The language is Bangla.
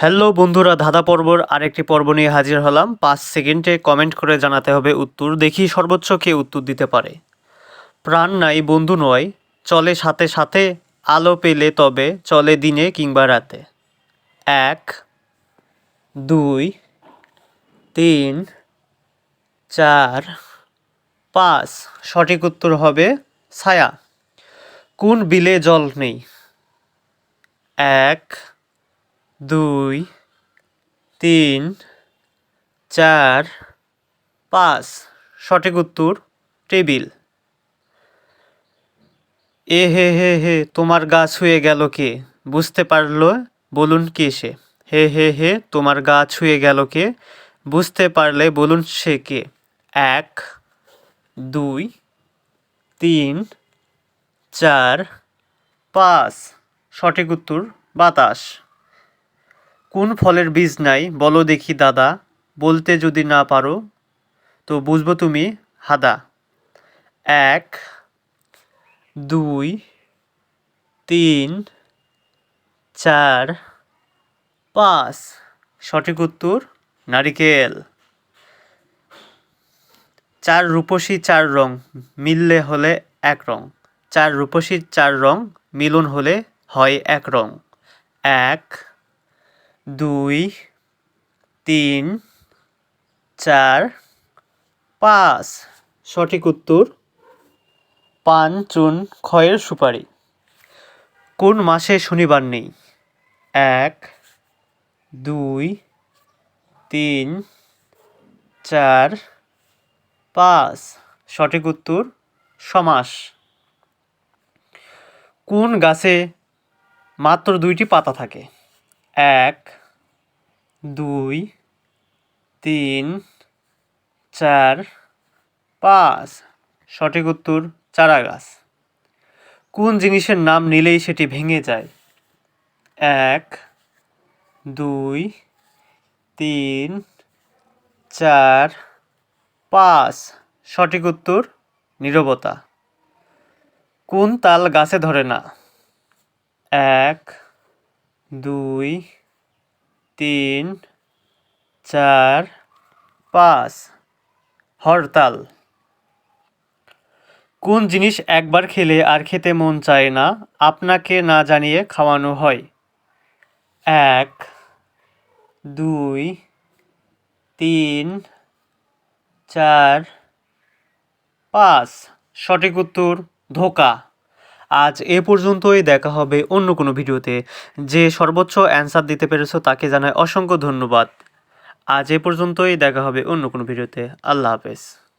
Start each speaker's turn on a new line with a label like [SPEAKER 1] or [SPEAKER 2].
[SPEAKER 1] হ্যালো বন্ধুরা, ধাঁধা পর্বর আরেকটি পর্ব নিয়ে হাজির হলাম। পাঁচ সেকেন্ডে কমেন্ট করে জানাতে হবে উত্তর, দেখি সর্বোচ্চ কে উত্তর দিতে পারে। প্রাণ নাই, বন্ধু নয়, চলে সাথে সাথে, আলো পেলে তবে, চলে দিনে কিংবা রাতে। এক, দুই, তিন, চার, পাঁচ, সঠিক উত্তর হবে ছায়া। কোন বিলে জল নেই? এক দুই, তিন, চার, পাঁচ। সঠিক উত্তর, টেবিল। এ হে হে হে, তোমার গা ছুঁয়ে গেল কে? বুঝতে পারল? বলুন কে সে? হে হে হে, তোমার গা ছুঁয়ে গেল কে? বুঝতে পারলে বলুন সে কে? এক, দুই, তিন, চার, পাঁচ। সঠিক উত্তর, বাতাস। কোন ফলের বীজ নাই, বলো দেখি দাদা, বলতে যদি না পারো, তো বুঝব তুমি হাদা। এক, দুই, তিন, চার, পাঁচ। সঠিক উত্তর, নারিকেল। চার রূপসী, চার রং, মিললে হলে এক রং। চার রূপসীর চার রং, মিলন হলে হয় এক রং। এক দুই তিন চার পাঁচ। সঠিক উত্তর পান চুন ক্ষয়ের সুপারি। কোন মাসে শনিবার নেই? এক দুই তিন চার পাঁচ। সঠিক উত্তর সমাস। কোন গাছে মাত্র দুইটি পাতা থাকে? এক দুই, তিন, চার, পাঁচ। সঠিক উত্তর চারা গাছ কোন জিনিসের নাম নিলেই সেটি ভেঙে যায়? এক, দুই, তিন, চার, পাঁচ। সঠিক উত্তর, নীরবতা। কোন তাল গাছে ধরে না? এক, দুই তিন, চার, পাঁচ। হরতাল। কোন জিনিস একবার খেলে আর খেতে মন চায় না, আপনাকে না জানিয়ে খাওয়ানো হয়? এক, দুই, তিন, চার, পাঁচ। সঠিক উত্তর, ধোকা। আজ এ পর্যন্তই, দেখা হবে অন্য কোনো ভিডিওতে। যে সর্বোচ্চ অ্যান্সার দিতে পেরেছ তাকে জানায় অসংখ্য ধন্যবাদ। আজ এ পর্যন্তই, দেখা হবে অন্য কোনো ভিডিওতে। আল্লাহ হাফেজ।